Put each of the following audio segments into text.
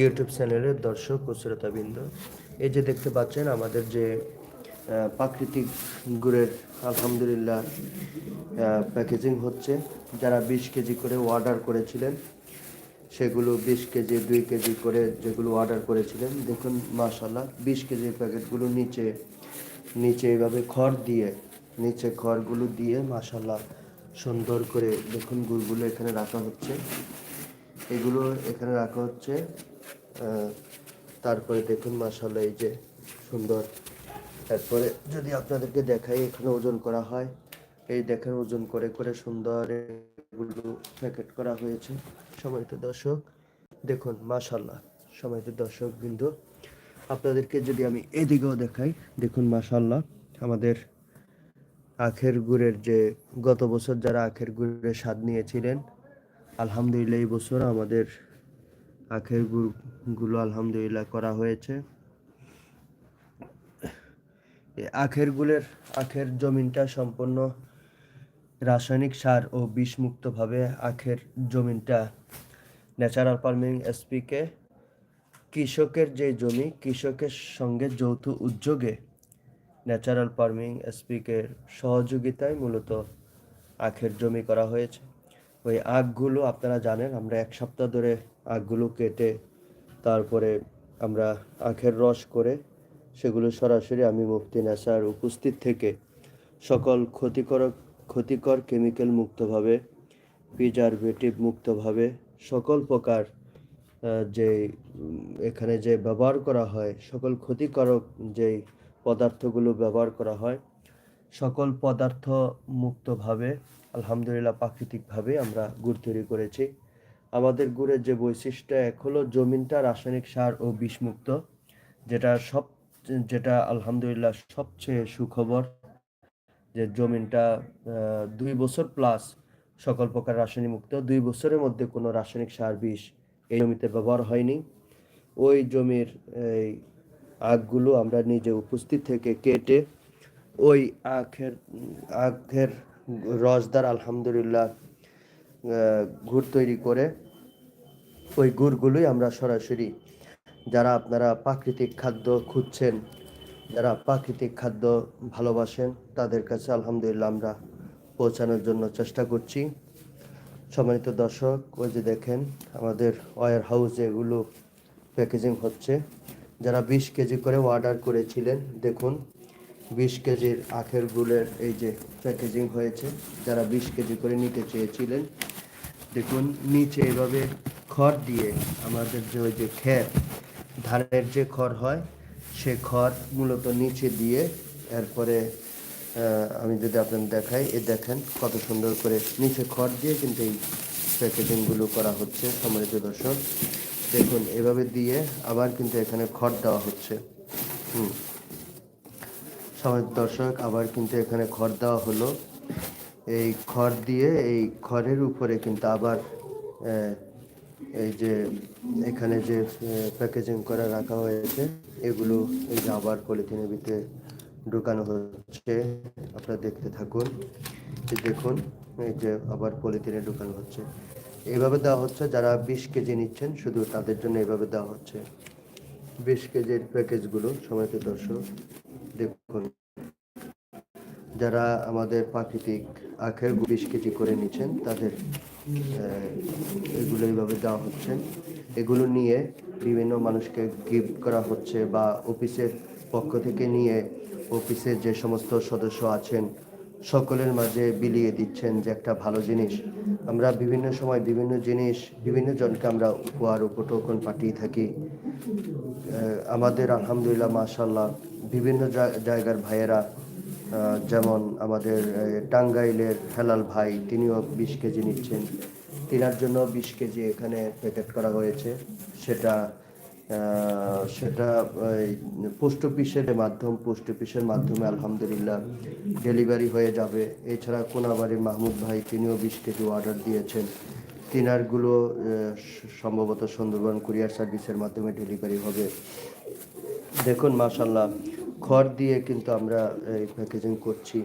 YouTube চ্যানেলের দর্শক ও শ্রোতাবৃন্দ। এই যে দেখতে পাচ্ছেন, আমাদের যে প্রাকৃতিক গুড়ের আলহামদুলিল্লাহ প্যাকেজিং হচ্ছে। যারা বিশ কেজি করে অর্ডার করেছিলেন, সেগুলো বিশ কেজি, দুই কেজি করে যেগুলো অর্ডার করেছিলেন, দেখুন মাশাল্লাহ বিশ কেজির প্যাকেটগুলো নিচে নিচে এইভাবে খড় দিয়ে, নিচে খড়গুলো দিয়ে মাশাল্লাহ সুন্দর করে দেখুন, গুড়গুলো এখানে রাখা হচ্ছে। এগুলো এখানে রাখা হচ্ছে। তারপরে দেখুন মাশাল্লাহ এই যে সুন্দর। তারপরে যদি আপনাদেরকে দেখাই এখানে ওজন করা হয়, এই দেখেন ওজন করে করে সুন্দর এগুলো প্যাকেট করা হয়েছে। সময়ত দর্শক, দেখুন মাশাল্লাহ সময়ত দর্শক বিন্দু। আপনাদেরকে যদি আমি এদিকেও দেখাই, দেখুন মাশাল্লাহ আমাদের আখের গুড়ের যে গত বছর যারা আখের গুড়ের স্বাদ নিয়েছিলেন, আলহামদুলিল্লাহ এই বছর আমাদের আখের গুড়গুলো আলহামদুলিল্লাহ করা হয়েছে। আখের গুলের আখের জমিনটা সম্পূর্ণ রাসায়নিক সার ও বিষমুক্তভাবে আখের জমিনটা ন্যাচারাল ফার্মিং এসপিকে কৃষকের যে জমি, কৃষকের সঙ্গে যৌথ উদ্যোগে ন্যাচারাল ফার্মিং এসপিকের সহযোগিতায় মূলত আখের জমি করা হয়েছে। ওই আখগুলো আপনারা জানেন, আমরা এক সপ্তাহ ধরে আখগুলো কেটে তারপরে আমরা আখের রস করে সেগুলো সরাসরি আমি মুফতি নেশার উপস্থিত থেকে সকল ক্ষতিকর ক্ষতিকর কেমিক্যাল মুক্তভাবে প্রিজারভেটিভ মুক্তভাবে সকল প্রকার যে, এখানে যে ব্যবহার করা হয়, সকল ক্ষতিকারক যেই পদার্থগুলো ব্যবহার করা হয়, সকল পদার্থ মুক্তভাবে আলহামদুলিল্লাহ প্রাকৃতিকভাবে আমরা গুড় তৈরি করেছি। আমাদের গুড়ের যে বৈশিষ্ট্য এক হলো জমিনটা রাসায়নিক সার ও বিষমুক্ত, যেটা সব, যেটা আলহামদুলিল্লাহ সবচেয়ে সুখবর যে জমিনটা দুই বছর প্লাস সকল প্রকার রাসায়নিক মুক্ত, দুই বছরের মধ্যে কোনো রাসায়নিক সার বিষ এই জমিতে ব্যবহার হয়নি। ওই জমির এই আখগুলো আমরা নিজে উপস্থিত থেকে কেটে ওই আখের আখের রসদার আলহামদুলিল্লাহ গুড় তৈরি করে ওই গুড়গুলোই আমরা সরাসরি যারা আপনারা প্রাকৃতিক খাদ্য খুঁজছেন, যারা প্রাকৃতিক খাদ্য ভালোবাসেন, তাদের কাছে আলহামদুলিল্লাহ আমরা পৌঁছানোর জন্য চেষ্টা করছি। সম্মানিত দর্শক, ওই যে দেখেন আমাদের ওয়ার হাউসে এগুলো প্যাকেজিং হচ্ছে। যারা বিশ কেজি করে অর্ডার করেছিলেন, দেখুন, বিশ কেজির আখের গুলের এই যে প্যাকেজিং হয়েছে। যারা বিশ কেজি করে নিতে চেয়েছিলেন দেখুন, নিচে এভাবে খড় দিয়ে আমাদের যে ওই যে খের ধানের যে খড় হয়, সে খড় মূলত নিচে দিয়ে এরপরে আমি যদি আপনাদের দেখাই, এ দেখেন কত সুন্দর করে নিচে খড় দিয়ে কিন্তু এই প্যাকেজিংগুলো করা হচ্ছে, সম্মানিত দর্শক। দেখুন, এভাবে দিয়ে আবার কিন্তু এখানে খড় দেওয়া হচ্ছে। হুম। সমাজ দর্শক, আবার কিন্তু এখানে খড় দেওয়া হলো। এই খড় দিয়ে, এই খড়ের উপরে কিন্তু আবার এই যে এখানে যে প্যাকেজিং করে রাখা হয়েছে, এগুলো এই যে আবার পলিথিনের ভিতরে ঢুকানো হচ্ছে। আপনারা দেখতে থাকুন, এই দেখুন, এই যে আবার পলিথিনে ঢুকানো হচ্ছে। এইভাবে দেওয়া হচ্ছে, যারা বিশ কেজি নিচ্ছেন, শুধু তাদের জন্য এইভাবে দেওয়া হচ্ছে। বিশ কেজির প্যাকেজগুলো, সময়ত দর্শক, দেখুন। যারা আমাদের প্রাকৃতিক আখের বিশ কেজি করে নিচ্ছেন, তাদের এগুলো এইভাবে দেওয়া হচ্ছে। এগুলো নিয়ে বিভিন্ন মানুষকে গিফট করা হচ্ছে বা অফিসের পক্ষ থেকে নিয়ে অফিসের যে সমস্ত সদস্য আছেন, সকলের মাঝে বিলিয়ে দিচ্ছেন যে একটা ভালো জিনিস। আমরা বিভিন্ন সময় বিভিন্ন জিনিস, বিভিন্ন জনকে আমরা উপহার উপটোকন পাঠিয়ে থাকি। আমাদের আলহামদুলিল্লাহ মাশাল্লাহ বিভিন্ন জায়গার ভাইয়েরা যেমন আমাদের টাঙ্গাইলের হেলাল ভাই, তিনিও বিশ কেজি নিচ্ছেন। তিনার জন্য বিশ কেজি এখানে প্যাকেট করা হয়েছে। সেটা সেটা পোস্ট অফিসের মাধ্যম পোস্ট অফিসের মাধ্যমে আলহামদুলিল্লাহ ডেলিভারি হয়ে যাবে। এছাড়া কোনাবাড়ির মাহমুদ ভাই, তিনিও বিশ কেজি অর্ডার দিয়েছেন। তিনারগুলো সম্ভবত সুন্দরবন কুরিয়ার সার্ভিসের মাধ্যমে ডেলিভারি হবে। দেখুন মাশাল্লাহ খড় দিয়ে কিন্তু আমরা এই প্যাকেজিং করছি।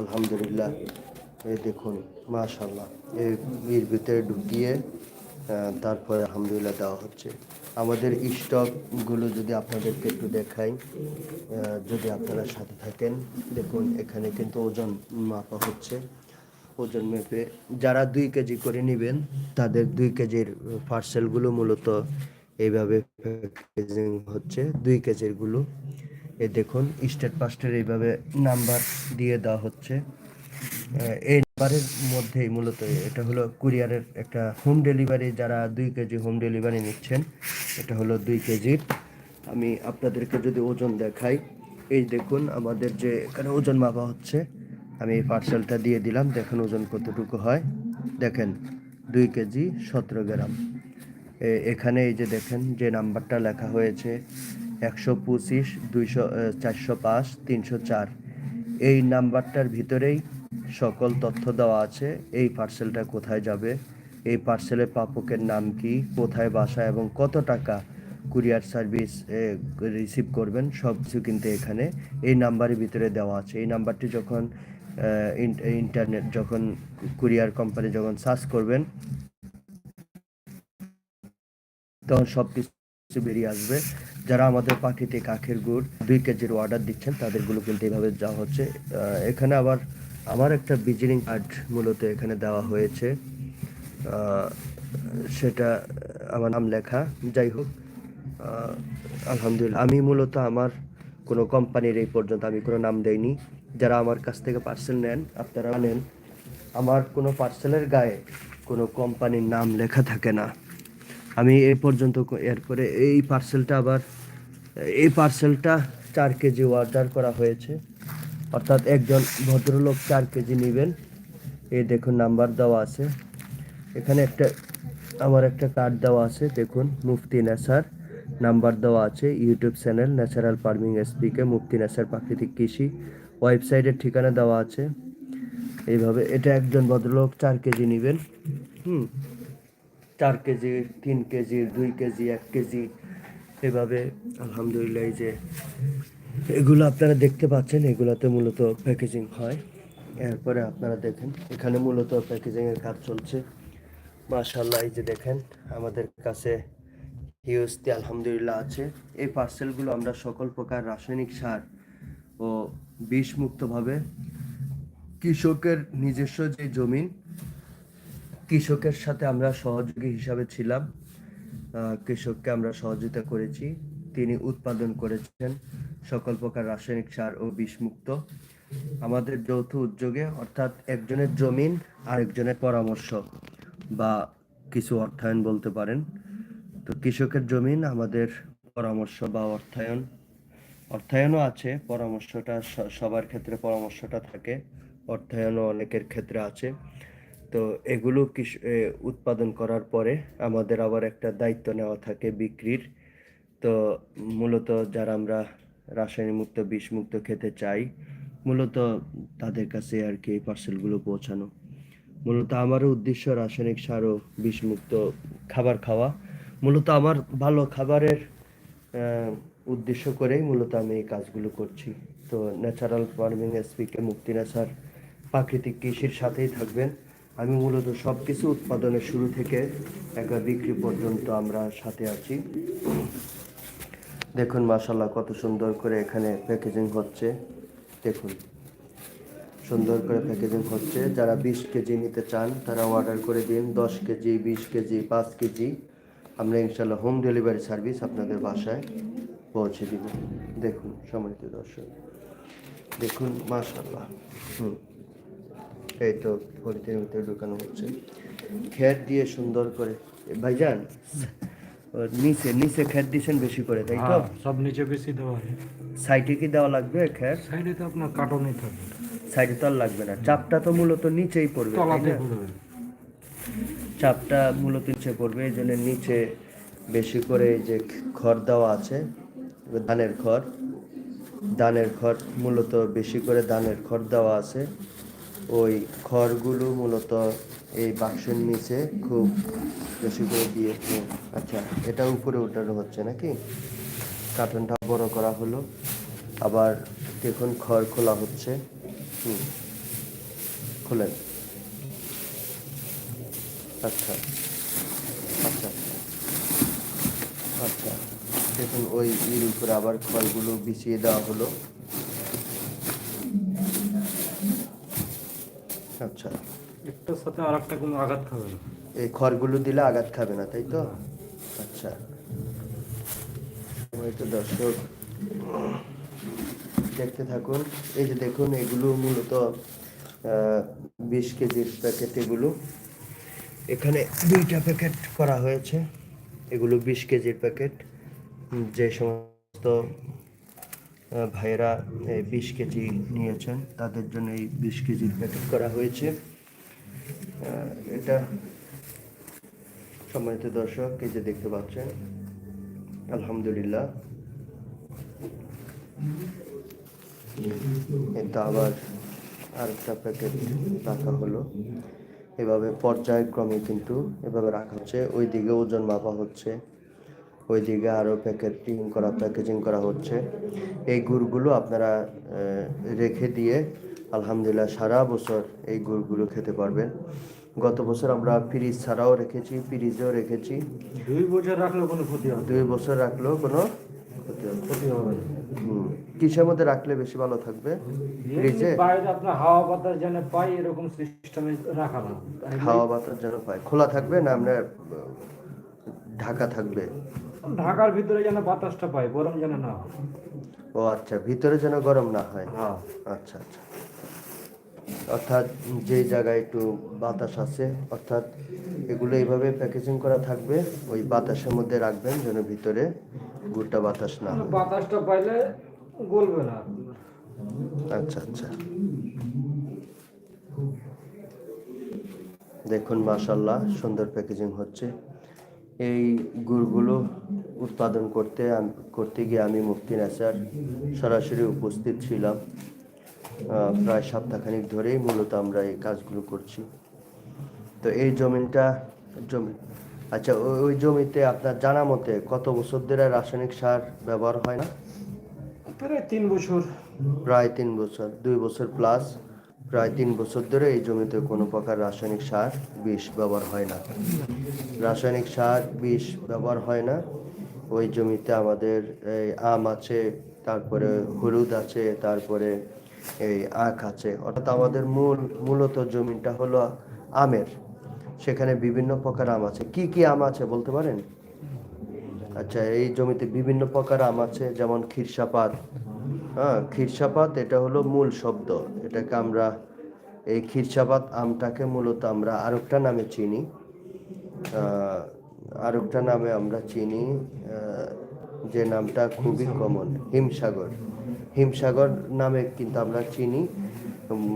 আলহামদুলিল্লাহ। এই দেখুন মাশাল্লাহ এর ভিতরে ঢুকিয়ে তারপরে আলহামদুলিল্লাহ দেওয়া হচ্ছে। আমাদের স্টকগুলো যদি আপনাদেরকে একটু দেখাই যদি আপনারা সাথে থাকেন, দেখুন এখানে কিন্তু ওজন মাপা হচ্ছে। ওজন মেপে যারা দুই কেজি করে নেবেন, তাদের দুই কেজির পার্সেলগুলো মূলত এইভাবে প্যাকেজিং হচ্ছে। দুই কেজিরগুলো এ দেখুন স্টেট পাস্টের এইভাবে নাম্বার দিয়ে দেওয়া হচ্ছে। এই নাম্বারের মধ্যেই মূলত এটা হলো কুরিয়ারের একটা হোম ডেলিভারি যারা দুই কেজি হোম ডেলিভারি নিচ্ছেন, এটা হলো দুই কেজির। আমি আপনাদেরকে যদি ওজন দেখাই, এই দেখুন, আমাদের যে এখানে ওজন মাপা হচ্ছে, আমি এই পার্সেলটা দিয়ে দিলাম, দেখেন ওজন কতটুকু হয়। দেখেন, দুই কেজি সতেরো গ্রাম। এখানে এই যে দেখেন, যে নাম্বারটা লেখা হয়েছে একশো পঁচিশ, দুইশো চারশো পাঁচ, তিনশো চার। এই নাম্বারটার ভিতরেই সকল তথ্য দেওয়া আছে। এই পার্সেলটা কোথায় যাবে? এই পার্সেলের প্রাপকের নাম কি? কোথায় বাসা এবং কত টাকা কুরিয়ার সার্ভিস রিসিভ করবেন? সব কিছু কিন্তু এখানে এই নাম্বারের ভিতরে দেওয়া আছে। এই নাম্বারটি যখন ইন্টারনেট, যখন কুরিয়ার কোম্পানি যখন সার্চ করবেন, তখন সব কিছু বেরিয়ে আসবে। যারা আমাদের পাখিতে কাঠের গুড় দুই কেজির অর্ডার দিচ্ছেন, তাদেরগুলো কিন্তু এইভাবে যাওয়া হচ্ছে। এখানে আবার আমার একটা ভিজিটিং কার্ড মূলত এখানে দেওয়া হয়েছে। সেটা আমার নাম লেখা। যাই হোক আলহামদুলিল্লাহ। আমি মূলত আমার কোনো কোম্পানির এই পর্যন্ত আমি কোনো নাম দেইনি। যারা আমার কাছ থেকে পার্সেল নেন, আপনারা নেন আমার কোনো পার্সেলের গায়ে কোনো কোম্পানির নাম লেখা থাকে না। আমি এ পর্যন্ত এরপরে এই পার্সেলটা আবার, এই পার্সেলটা চার কেজি অর্ডার করা হয়েছে। অর্থাৎ একজন ভদ্রলোক চার কেজি নেবেন। এই দেখুন নাম্বার দেওয়া আছে। এখানে একটা, আমার একটা কার্ড দেওয়া আছে। দেখুন, মুফতি নেসার নাম্বার দেওয়া আছে। YouTube channel natural farming SPK Mufti Nesar প্রাকৃতিক কৃষি। ওয়েবসাইটের ঠিকানা দেওয়া আছে। এইভাবে, এটা একজন ভদ্রলোক চার কেজি নেবেন। হুম। চার কেজি, তিন কেজি, দুই কেজি, এক কেজি, এভাবে আলহামদুলিল্লাহ এই যে এগুলো আপনারা দেখতে পাচ্ছেন, এগুলোতে মূলত প্যাকেজিং হয়। এরপরে আপনারা দেখেন, এখানে মূলত প্যাকেজিংয়ের কাজ চলছে। মাশাল্লাহ এই যে দেখেন, আমাদের কাছে হিউজটি আলহামদুলিল্লাহ আছে। এই পার্সেলগুলো আমরা সকল প্রকার রাসায়নিক সার ও বিষমুক্তভাবে কৃষকের নিজস্ব যে জমিন কৃষকের সাথে আমরা সহযোগী হিসাবে ছিলাম। কৃষককে আমরা সহযোগিতা করেছি। তিনি উৎপাদন করেছেন সকল প্রকার রাসায়নিক সার ও বিষমুক্ত। আমাদের যৌথ উদ্যোগে অর্থাৎ একজনের জমিন আরেকজনের পরামর্শ বা কিছু অর্থায়ন বলতে পারেন। তো কৃষকের জমিন, আমাদের পরামর্শ বা অর্থায়ন, অর্থায়নও আছে, পরামর্শটা সবার ক্ষেত্রে পরামর্শটা থাকে। অর্থায়নও অনেকের ক্ষেত্রে আছে। তো এগুলো এ, উৎপাদন করার পরে আমাদের আবার একটা দায়িত্ব নেওয়া থাকে বিক্রির। তো মূলত যারা আমরা রাসায়নিক মুক্ত বিষমুক্ত খেতে চাই মূলত তাদের কাছে আর কি এই পার্সেলগুলো পৌঁছানো। মূলত আমারও উদ্দেশ্য রাসায়নিক সার ও বিষমুক্ত খাবার খাওয়া। মূলত আমার ভালো খাবারের উদ্দেশ্য করেই মূলত আমি এই কাজগুলো করছি। তো ন্যাচারাল ফার্মিং এসপিকে মুক্তি নেশার প্রাকৃতিক কৃষির সাথেই থাকবেন। আমি মূলত সব কিছু উৎপাদনের শুরু থেকে একা বিক্রি পর্যন্ত আমরা সাথে আছি। দেখুন মাশাল্লাহ কত সুন্দর করে এখানে প্যাকেজিং হচ্ছে। দেখুন, সুন্দর করে প্যাকেজিং হচ্ছে। যারা বিশ কেজি নিতে চান, তারা অর্ডার করে দিন। দশ কেজি, বিশ কেজি, পাঁচ কেজি। আমরা ইনশাল্লাহ হোম ডেলিভারি সার্ভিস আপনাদের বাসায় পৌঁছে দিব। দেখুন, সম্মানিত দর্শক। দেখুন মাশাল্লাহ হুম। এই তো পলিথিনের ভিতরে ঢুকানো হচ্ছে। খের দিয়ে সুন্দর করে ভাইজান নিচে নিচে খের দিয়েছেন বেশি করে তাই তো? হ্যাঁ, সব নিচে বেশি দেওয়া সাইডে কি দেওয়া লাগবে খের সাইডে তো আপনার কাটনই থাকবে। সাইডে তো আর লাগবে না। চাপটা তো মূলত নিচেই পড়বে চাপটা মূলত নিচে পড়বে এই জন্য নিচে বেশি করে এই যে খড় দেওয়া আছে ধানের খড় ধানের খড় মূলত বেশি করে ধানের খড় দেওয়া আছে। ওই খড়গুলো মূলত এই বাক্সের নিচে খুব বেশি করে দিয়েছে আচ্ছা এটা উপরে উঠানো হচ্ছে নাকি? কার্টনটা বড় করা হলো। আবার দেখুন খড় খোলা হচ্ছে। হুম, খোলেন। আচ্ছা আচ্ছা আচ্ছা। দেখুন ওই ইর উপরে আবার খড়গুলো বিছিয়ে দেওয়া হলো। আচ্ছা একটার সাথে আর একটা কোনো আঘাত খাবে না। এই খড়গুলো দিলে আঘাত খাবে না তাই তো? আচ্ছা। এই তো দর্শক। দেখতে থাকুন এই যে দেখুন এগুলো মূলত বিশ কেজির প্যাকেট এগুলো। এখানে দুইটা প্যাকেট করা হয়েছে। এগুলো বিশ কেজির প্যাকেট। যে সমস্ত ভাইয়েরা বিশ কেজি নিয়েছেন। তাদের জন্য এই বিশ কেজির প্যাকেট করা হয়েছে। এটা সম্মানিত দর্শক, এই যে দেখতে পাচ্ছেন, আলহামদুলিল্লাহ। এটা আবার আরেকটা প্যাকেট রাখা হলো। এভাবে পর্যায়ক্রমে কিন্তু এভাবে রাখা হচ্ছে। ওই দিকে ওজন মাপা হচ্ছে। ওই দিকে আরও প্যাকেটিং করা প্যাকেজিং করা হচ্ছে। এই গুড়গুলো আপনারা রেখে দিয়ে আলহামদুলিল্লাহ সারা বছর এই গুড়গুলো খেতে পারবেন। গত বছর আমরা ফ্রিজ ছাড়াও রেখেছি ফ্রিজেও রেখেছি। দুই বছর রাখলেও কোনো ক্ষতি হবে দুই বছর রাখলেও কোনো ক্ষতি হবে কিসের মধ্যে রাখলে বেশি ভালো থাকবে? ফ্রিজে? বাইরে আপনার হাওয়া বাতাস যেন পাই এরকম সিস্টেমে রাখা হাওয়া বাতাস যেন পায়। খোলা থাকবে না আপনার ঢাকা থাকবে? ঢাকার ভিতরে যেন বাতাসটা পাই গরম যেন না হয়। ও আচ্ছা ভিতরে যেন গরম না হয়। হ্যাঁ। আচ্ছা আচ্ছা। অর্থাৎ যে জায়গায় একটু বাতাস আছে অর্থাৎ এগুলো এইভাবে প্যাকেজিং করা থাকবে ওই বাতাসের মধ্যে রাখবেন যেন ভিতরে গুড়টা বাতাস না বাতাসটা পাইলে গলবে না। আচ্ছা আচ্ছা। দেখুন মাশাল্লাহ সুন্দর প্যাকেজিং হচ্ছে। এই গুড়গুলো উৎপাদন করতে করতে গিয়ে আমি মুফতি নাসার সরাসরি উপস্থিত ছিলাম। প্রায় সপ্তাহখানিক ধরেই মূলত আমরা এই কাজগুলো করছি। তো এই জমিটা জমি আচ্ছা ওই- ওই জমিতে আপনার জানা মতে কত বছর ধরে রাসায়নিক সার ব্যবহার হয় না? প্রায় তিন বছর। প্রায় তিন বছর দুই বছর প্লাস। প্রায় তিন বছর ধরে এই জমিতে কোনো প্রকার রাসায়নিক সার, বিষ ব্যবহার হয় না। রাসায়নিক সার, বিষ ব্যবহার হয় না। ওই জমিতে আমাদের এই আম আছে, তারপরে হলুদ আছে, তারপরে এই আখ আছে। অর্থাৎ আমাদের মূল, মূলত জমিটা হলো আমের। সেখানে বিভিন্ন প্রকার আম আছে। কি কি আম আছে বলতে পারেন? আচ্ছা এই জমিতে বিভিন্ন প্রকার আম আছে, যেমন খিরসাপাত হ্যাঁ ক্ষীরসাপাত এটা হলো মূল শব্দ। এটাকে আমরা, এই ক্ষীরসাপাত আমটাকে মূলত আমরা আরেকটা নামে চিনি। আরেকটা নামে আমরা চিনি যে নামটা খুবই কমন হিমসাগর। হিমসাগর নামে কিন্তু আমরা চিনি।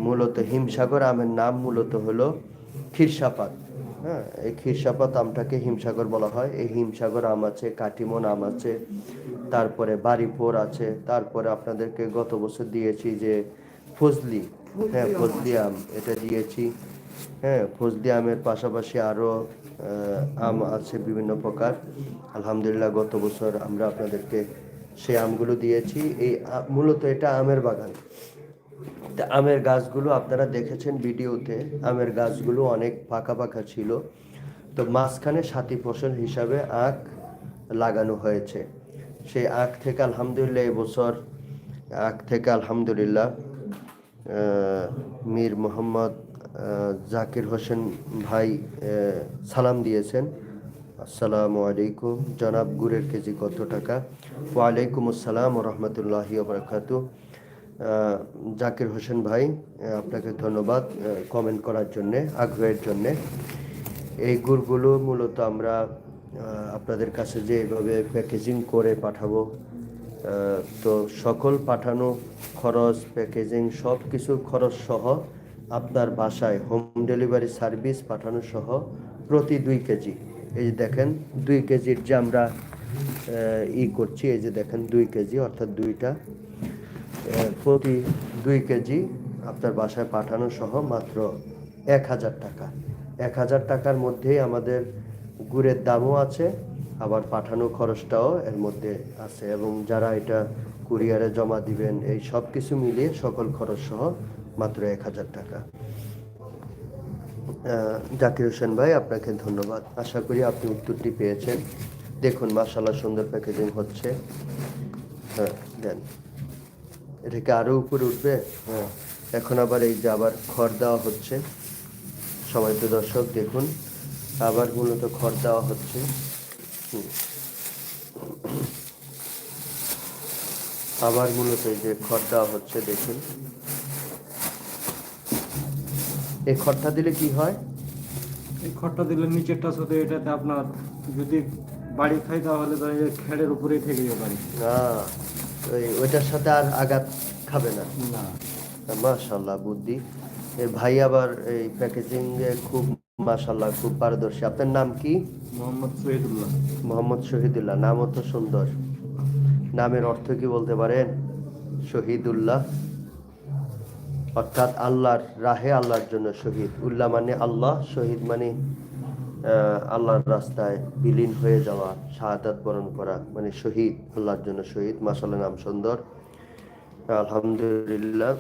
মূলত হিমসাগর আমের নাম মূলত হলো খিরসাপাত হ্যাঁ এই খিরসাপাত আমটাকে হিমসাগর বলা হয়। এই হিমসাগর আম আছে, কাটিমন আম আছে, তারপরে বাড়িপোর আছে, তারপরে আপনাদেরকে গত বছর দিয়েছি যে ফজলি। হ্যাঁ ফজলি আম, এটা দিয়েছি। হ্যাঁ ফজলি আমের পাশাপাশি আরও আম আছে বিভিন্ন প্রকার। আলহামদুলিল্লাহ, গত বছর আমরা আপনাদেরকে সেই আমগুলো দিয়েছি। এই মূলত এটা আমের বাগান। আমের গাছগুলো আপনারা দেখেছেন ভিডিওতে, আমের গাছগুলো অনেক পাকা পাকা ছিল। তো মাঝখানে সাথী ফসল হিসাবে আখ লাগানো হয়েছে। সেই আখ থেকে আলহামদুলিল্লাহ এবছর, আখ থেকে আলহামদুলিল্লাহ মীর মোহাম্মদ জাকির হোসেন ভাই সালাম দিয়েছেন। আসসালামু আলাইকুম। জনাব গুড়ের কেজি কত টাকা? ওয়ালাইকুম আসসালাম রহমতুল্লাহি বারাকাতু জাকির হোসেন ভাই আপনাকে ধন্যবাদ কমেন্ট করার জন্যে, আগ্রহের জন্যে। এই গুড়গুলো মূলত আমরা আপনাদের কাছে যে এইভাবে প্যাকেজিং করে পাঠাবো তো সকল পাঠানো খরচ প্যাকেজিং সব কিছু খরচ সহ আপনার বাসায় হোম ডেলিভারি সার্ভিস পাঠানো সহ প্রতি দুই কেজি। এই যে দেখেন, দুই কেজির যে আমরা ই করছি, এই যে দেখেন, দুই কেজি, অর্থাৎ দুইটা প্রতি দুই কেজি আপনার বাসায় পাঠানো সহ মাত্র এক হাজার টাকা। এক হাজার টাকার মধ্যেই আমাদের গুড়ের দামও আছে, আবার পাঠানো খরচটাও এর মধ্যে আছে এবং যারা এটা কুরিয়ারে জমা দিবেন, এই সব কিছু মিলিয়ে সকল খরচ সহ মাত্র এক হাজার টাকা। জাকির হোসেন ভাই, আপনাকে ধন্যবাদ। আশা করি আপনি উত্তরটি পেয়েছেন। দেখুন মাশাল্লাহ সুন্দর প্যাকেজিং হচ্ছে। হ্যাঁ দেন। এটাকে আরও উপরে উঠবে। হ্যাঁ। এখন আবার এই যে আবার খড় দেওয়া হচ্ছে। সময় তো দর্শক দেখুন। আবার মূলত খড় দেওয়া হচ্ছে। আবার মূলত এই যে খড় দেওয়া হচ্ছে দেখুন। এই খড়টা দিলে কি হয়? এই খড়টা দিলে নিচেরটা সাথে এটাতে আপনার যদি বাড়ি খাই তাহলে ধরেন খেড়ের উপরেই থেকে যাবে বাড়ি ওই ওইটার সাথে আর আঘাত খাবে না। না। মাশাল্লাহ বুদ্ধি। ভাই আবার এই প্যাকেজিং এ খুব মাশাল্লাহ খুব পারদর্শী। আপনার নাম কি? মোহাম্মদ শহীদুল্লাহ। মোহাম্মদ শহীদুল্লাহ নামও তো সুন্দর। নামের অর্থ কি বলতে পারেন? শহীদুল্লাহ। অর্থাৎ আল্লাহর রাহে আল্লাহর জন্য শহীদ। উল্লাহ মানে আল্লাহ শহীদ মানে আল্লাহর রাস্তায় বিলীন হয়ে যাওয়া শাহাদাত বরণ করা মানে শহীদ আল্লাহর জন্য শহীদ মাসাল্লাহ নাম সুন্দর। আলহামদুলিল্লাহ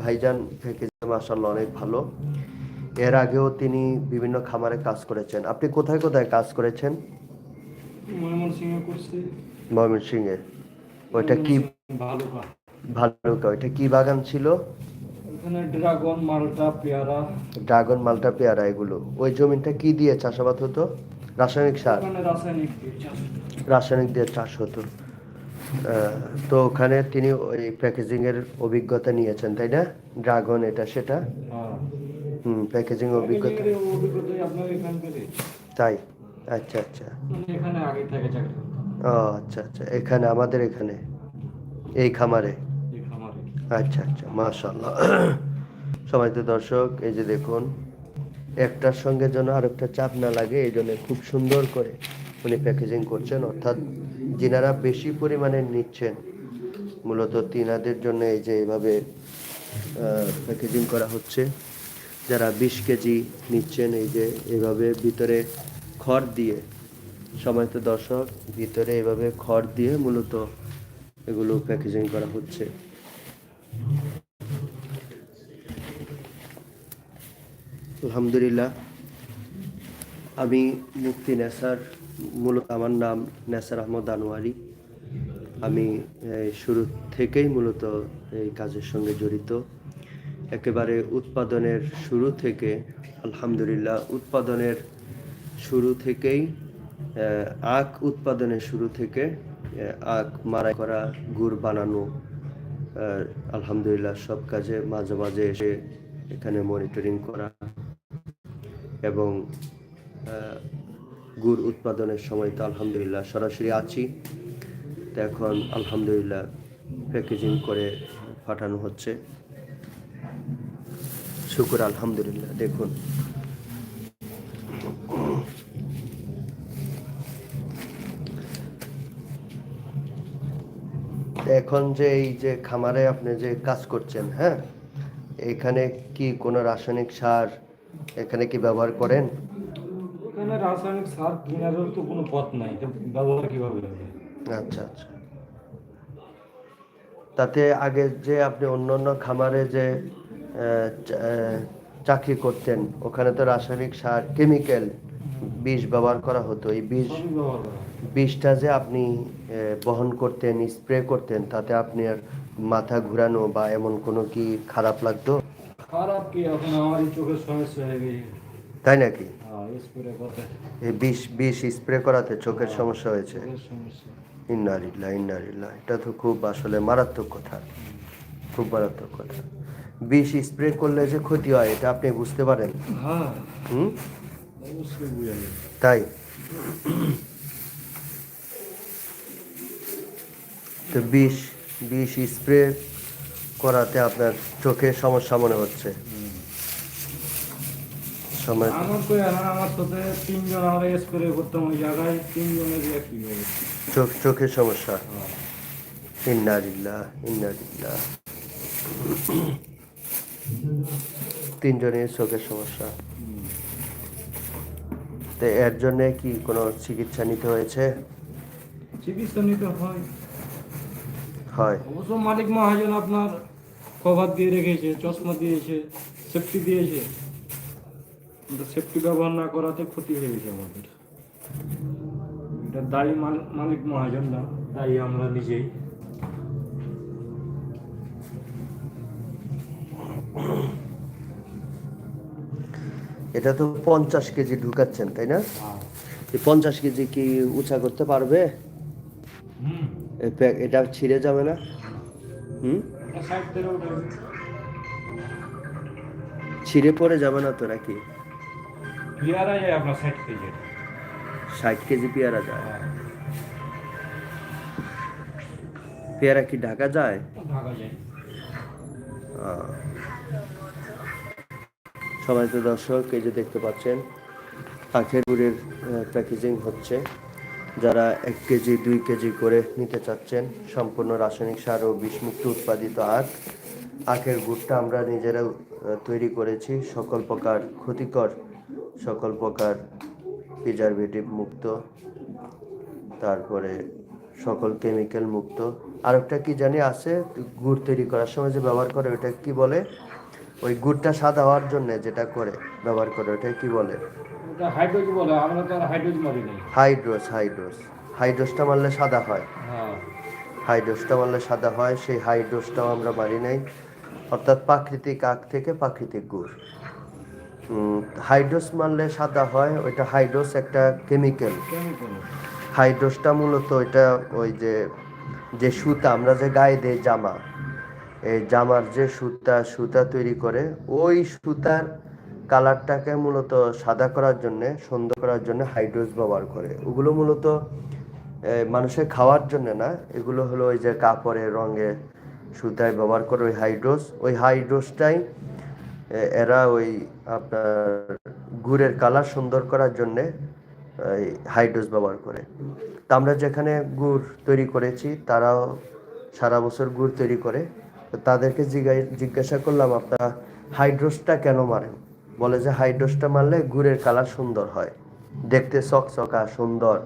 ভাইজান থেকে মাসাল্লাহ অনেক ভালো। এর আগেও তিনি বিভিন্ন খামারে কাজ করেছেন। আপনি কোথায় কোথায় কাজ করেছেন? ময়মনসিংহে ওইটা কি ভালুকা ওইটা কি বাগান ছিল? এখানে ড্রাগন মালটা পেয়ারা। ড্রাগন মালটা পেয়ারা এগুলো। ওই জমিটা কি দিয়ে চাষাবাদ হতো? রাসায়নিক সার? রাসায়নিক রাসায়নিক দিয়ে চাষ হতো। তো ওখানে তিনি ওই প্যাকেজিং এর অভিজ্ঞতা নিয়েছেন তাই না? ড্রাগন এটা সেটা? হ্যাঁ। হুম প্যাকেজিং অভিজ্ঞতা। তাই? আচ্ছা আচ্ছা। মানে এখানে আগে থেকে চাকরি ও আচ্ছা আচ্ছা। এখানে আমাদের এখানে এই খামারে। আচ্ছা আচ্ছা মাশাল্লাহ সবাই তো দর্শক, এই যে দেখুন, একটার সঙ্গে যেন আরেকটা চাপ না লাগে, এই জন্য খুব সুন্দর করে উনি প্যাকেজিং করছেন। অর্থাৎ যিনারা বেশি পরিমাণে নিচ্ছেন, মূলত তিনাদের জন্য এই যে এইভাবে প্যাকেজিং করা হচ্ছে, যারা বিশ কেজি নিচ্ছেন, এই যে এভাবে ভিতরে খড় দিয়ে সময় তো দর্শক, ভিতরে এভাবে খড় দিয়ে মূলত এগুলো প্যাকেজিং করা হচ্ছে। আলহামদুলিল্লাহ। আমি মুক্তি নেসার, মূলত আমার নাম নেসার আহমদ আনোয়ারি। আমি শুরু থেকেই মূলত এই কাজের সঙ্গে জড়িত। একেবারে উৎপাদনের শুরু থেকে, আলহামদুলিল্লাহ, উৎপাদনের শুরু থেকেই আখ উৎপাদনের শুরু থেকে আখ মারাই করা, গুড় বানানো আলহামদুলিল্লাহ, সব কাজে মাঝে মাঝে এসে এখানে মনিটরিং করা এবং গুড় উৎপাদনের সময় তো আলহামদুলিল্লাহ সরাসরি আছি। তো এখন আলহামদুলিল্লাহ প্যাকেজিং করে পাঠানো হচ্ছে। শুকুর, আলহামদুলিল্লাহ, দেখুন। এখন যে এই যে খামারে আপনি যে কাজ করছেন হ্যাঁ এখানে কি কোনো রাসায়নিক সার এখানে কি ব্যবহার করেন? এখানে রাসায়নিক সার কেনারও তো কোনো পথ নাই ব্যবহার কীভাবে হবে? আচ্ছা আচ্ছা। তাতে আগে যে আপনি অন্য অন্য খামারে যে চাকরি করতেন ওখানে তো রাসায়নিক সার কেমিক্যাল বিষ ব্যবহার করা হতো। এই বিষ। বিষটা যে আপনি বহন করতেন স্প্রে করতেন তাতে আপনি আর মাথা ঘুরানো বা এমন কোনো কি খারাপ লাগতো? খারাপ কি এখন আমার চোখের সমস্যা হয়ে গেছে তাই নাকি? হ্যাঁ এই বিষ বিষ স্প্রে করাতে চোখের সমস্যা হয়েছে? ইন্নারিল্লাহ ইন্নারিল্লাহ এটা তো খুব আসলে মারাত্মক কথা। খুব মারাত্মক কথা। বিষ স্প্রে করলে যে ক্ষতি হয় এটা আপনি বুঝতে পারেন? হ্যাঁ। হুম? তাই? তো বিষ বিষ স্প্রে করাতে আপনার চোখের সমস্যা মনে হচ্ছে। সময় আমার তো এখন আমার সাথে তিনজন আমরা স্প্রে করতাম ওই জায়গায় তিনজনের চোখ চোখের সমস্যা। ইন্নারিল্লাহ ইন্নারিল্লাহ তিনজনের চোখের সমস্যা। তো এর জন্য কি কোনো চিকিৎসা নিতে হয়েছে? চিকিৎসা নিতে হয়। হয়। অবশ্য মালিক মহাজন আপনার কভার দিয়ে রেখেছে চশমা দিয়েছে সেফটি দিয়েছে। কিন্তু সেফটি ব্যবহার না করাতে ক্ষতি হয়ে গেছে আমাদের। এটা দায়ী মালিক মহাজন না দায়ী আমরা নিজেই। এটা তো পঞ্চাশ কেজি ঢুকাচ্ছেন তাই না? হ্যাঁ। পঞ্চাশ কেজি কি উঁচা করতে পারবে? এটা ছিঁড়ে যাবে না? হুম? ছিঁড়ে পড়ে যাবে না তো নাকি? পেয়ারা যায় আপনার সাইড কেজি। ষাট কেজি পেয়ারা যায়? পেয়ারা কি ঢাকা যায়। সবাই তো দর্শক এই যে দেখতে পাচ্ছেন আখের গুড়ের প্যাকেজিং হচ্ছে। যারা এক কেজি, দুই কেজি করে নিতে চাচ্ছেন, সম্পূর্ণ রাসায়নিক সার ও বিষমুক্ত উৎপাদিত আখ। আখের গুড়টা আমরা নিজেরা তৈরি করেছি। সকল প্রকার ক্ষতিকর, সকল প্রকার প্রিজারভেটিভ মুক্ত, তারপরে সকল কেমিক্যাল মুক্ত। আর একটা কি জানি আছে, গুড় তৈরি করার সময় যে ব্যবহার করে ওটা কি বলে? ওই গুড়টা সাদা হওয়ার জন্য যেটা করে, ব্যবহার করে ওটা কি বলে? হাইড্রোজ বলে আমরা তো আর হাইড্রোজ মারি নাই। হাইড্রোস হাইড্রোস হাইড্রোসটা মারলে সাদা হয়। হ্যাঁ। হাইড্রোসটা মারলে সাদা হয় সেই হাইড্রোসটাও আমরা মারি নাই। অর্থাৎ প্রাকৃতিক আখ থেকে প্রাকৃতিক গুড়। হাইড্রোস মারলে সাদা হয় ওইটা হাইড্রোস একটা কেমিক্যাল হাইড্রোসটা মূলত ওইটা ওই যে যে সুতা আমরা যে গায়ে দেই জামা এই জামার যে সুতা সুতা তৈরি করে ওই সুতার কালারটাকে মূলত সাদা করার জন্য, সুন্দর করার জন্য হাইড্রোজ ব্যবহার করে। ওগুলো মূলত মানুষের খাওয়ার জন্য না, এগুলো হলো ওই যে কাপড়ের রঙে সুতায় ব্যবহার করে ওই হাইড্রোজ ওই হাইড্রোজটাই এরা ওই আপনার গুড়ের কালার সুন্দর করার জন্যে, এই হাইড্রোস ব্যবহার করে। তা আমরা যেখানে গুড় তৈরি করেছি, তারাও সারা বছর গুড় তৈরি করে। তাদেরকে জিজ্ঞাসা করলাম, আপনারা হাইড্রোসটা কেন মারেন? বলে যে হাইড্রোসটা মারলে গুড়ের কালার সুন্দর হয়। দেখতে চকচকা, সুন্দর।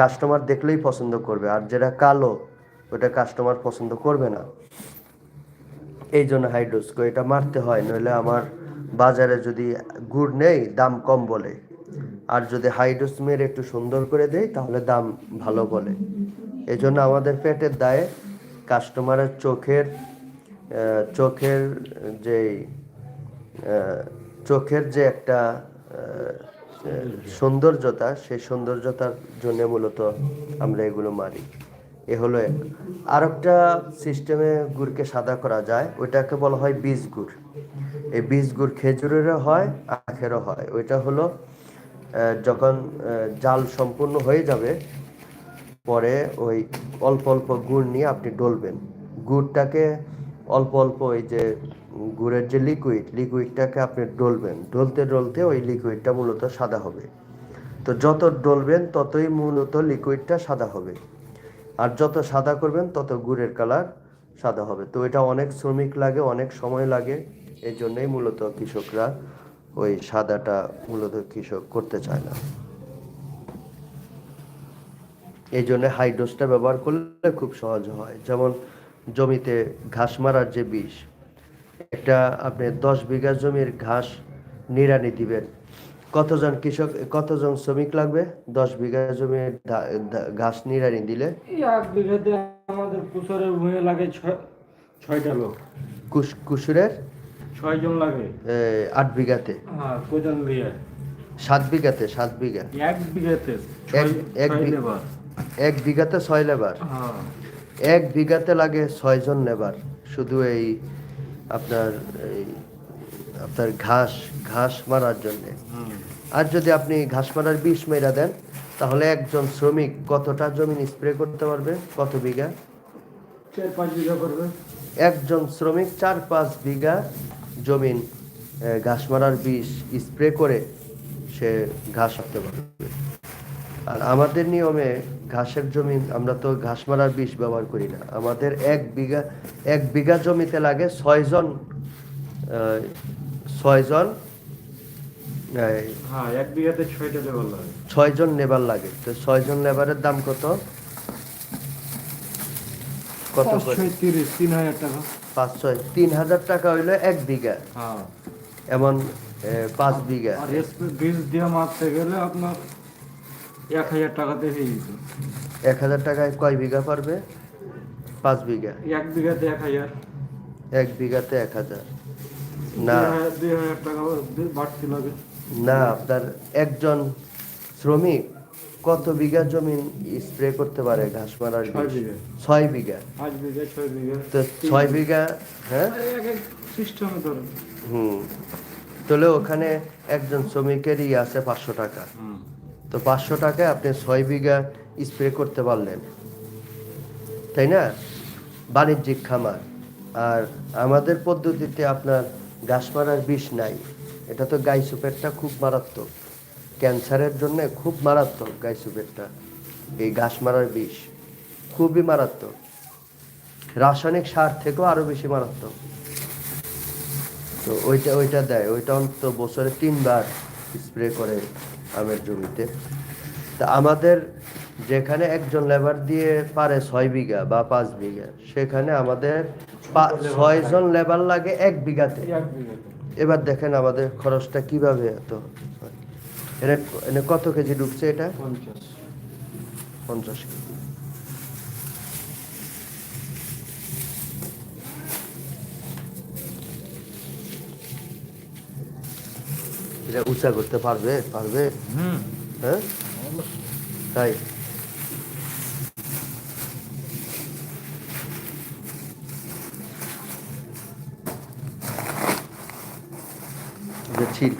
কাস্টমার দেখলেই পছন্দ করবে। আর যেটা কালো, ওটা কাস্টমার পছন্দ করবে না। এই জন্য হাইড্রোস্কো এটা মারতে হয়। নইলে আমার বাজারে যদি গুড় নেই, দাম কম বলে। আর যদি হাইড্রোস মেরে একটু সুন্দর করে দেয় তাহলে দাম ভালো বলে। এই জন্য আমাদের পেটের দায়ে কাস্টমারের চোখের চোখের যেই চোখের যে একটা সৌন্দর্যতা, সেই সৌন্দর্যতার জন্য মূলত আমরা এগুলো মারি। এ হলো এক। আর একটা সিস্টেমে গুড়কে সাদা করা যায়, ওইটাকে বলা হয় বীজ গুড়। এই বীজ গুড় খেজুরেরও হয়, আখেরও হয়। ওইটা হলো যখন জাল সম্পূর্ণ হয়ে যাবে, পরে ওই অল্প অল্প গুড় নিয়ে আপনি ডলবেন। গুড়টাকে অল্প অল্প ওই যে গুড়ের যে লিকুইড লিকুইডটাকে আপনি ডলবেন। ডলতে ডলতে ওই লিকুইডটা মূলত সাদা হবে। তো যত ডলবেন, ততই মূলত লিকুইডটা সাদা হবে। আর যত সাদা করবেন, তত গুড়ের কালার সাদা হবে। তো এটা অনেক শ্রমিক লাগে, অনেক সময় লাগে। এই জন্যই মূলত কৃষকরা ওই সাদাটা মূলত কৃষক করতে চায় না। এই জন্য হাইড্রোসটা ব্যবহার করলে খুব সহজ হয়। যেমন জমিতে ঘাস মারার যে বিষ একটা আপনি দশ বিঘা জমির ঘাস নিড়ানি দিবেন। কতজন কৃষক কতজন শ্রমিক লাগবে দশ বিঘা জমির ঘাস নিড়ানি দিলে? এই এক বিঘাতে আমাদের কুসরের ভূমি লাগে ছয় ছয়টা লোক। কুশ কুসুরের? ছয় জন লাগে। আট বিঘাতে। হ্যাঁ কোজন সাত বিঘাতে সাত বিঘা। এক বিঘাতে এক- বিঘাতে ছয় লেবার। হ্যাঁ। এক বিঘাতে লাগে ছয়জন লেবার। শুধু এই আপনার এই আপনার ঘাস ঘাস মারার জন্যে। আর যদি আপনি ঘাস মারার বিষ মেরা দেন তাহলে একজন শ্রমিক কতটা জমি স্প্রে করতে পারবে? কত বিঘা? চার পাঁচ বিঘা করবে। একজন শ্রমিক চার পাঁচ বিঘা জমিন ঘাস মারার বিষ স্প্রে করে সে ঘাস রাখতে পারবে। আর আমাদের নিয়মে ঘাসের জমি আমরা তো ঘাস মারার বিষ ব্যবহার করি না। আমাদের এক বিঘা এক বিঘা জমিতে লাগে ছয়জন ছয়জন হ্যাঁ এক বিঘাতে ছয়টা লেবার লাগে। ছয়জন লেবার লাগে। তো ছয়জন লেবারের দাম কত? কত পাঁচ ছয় তিরিশ তিন হাজার টাকা। পাঁচ ছয় তিন হাজার টাকা হইল এক বিঘা। হ্যাঁ। এমন পাঁচ বিঘা। আর বীজ দিয়ে মারতে গেলে আপনার এক হাজার টাকাতে হয়ে যেত। এক হাজার টাকায় কয় বিঘা পারবে পাঁচ বিঘা। এক বিঘাতে এক হাজার। এক বিঘাতে এক হাজার। না। দুই হাজার- টাকা বাড়তি লাগে না আপনার একজন শ্রমিক কত বিঘা জমি স্প্রে করতে পারে ঘাস মারার ছয় বিঘা। তো ছয় বিঘা হ্যাঁ? হুম। তাহলে ওখানে একজন শ্রমিকেরই আছে পাঁচশো টাকা। তো পাঁচশো টাকায় আপনি ছয় বিঘা স্প্রে করতে পারলেন। তাই না? বাণিজ্যিক খামার। আর আমাদের পদ্ধতিতে আপনার গাছ মারার বিষ নাই। এটা তো গাই সুপেরটা খুব মারাত্মক। ক্যান্সারের জন্য খুব মারাত্মক গাই সুপেরটা এই ঘাস মারার বিষ। খুবই মারাত্মক। রাসায়নিক সার থেকেও আরও বেশি মারাত্মক। তো ওইটা ওইটা দেয়, ওইটা অন্তত বছরে তিনবার স্প্রে করে। আমের জমিতে। তা আমাদের যেখানে একজন লেবার দিয়ে পারে ছয় বিঘা বা পাঁচ বিঘা সেখানে আমাদের ছয়জন লেবার লাগে এক বিঘাতে। এবার দেখেন আমাদের খরচটা কীভাবে এত? এটা এনে কত কেজি ঢুকছে এটা? পঞ্চাশ। পঞ্চাশ কেজি। এটা উঁচা করতে পারবে পারবে? হ্যাঁ? তাই।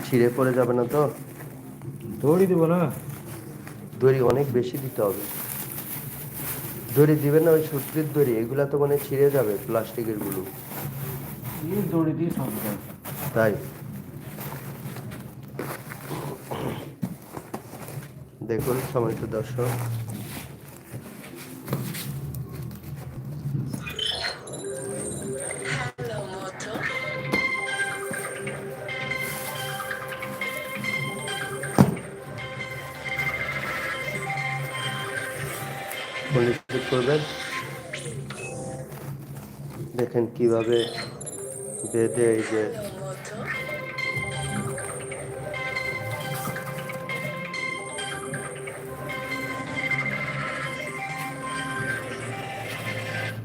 ছিঁড়ে পড়ে যাবে না তো? দড়ি দিব না। দড়ি অনেক বেশি দিতে হবে। দড়ি দিবেন না ওই সুতির দড়ি এগুলা তো মানে ছিঁড়ে যাবে প্লাস্টিকেরগুলো। দৌড়ি দেয়। তাই। দেখুন সমস্ত দর্শক। করবেন? দেখেন কীভাবে বেঁধে এই যে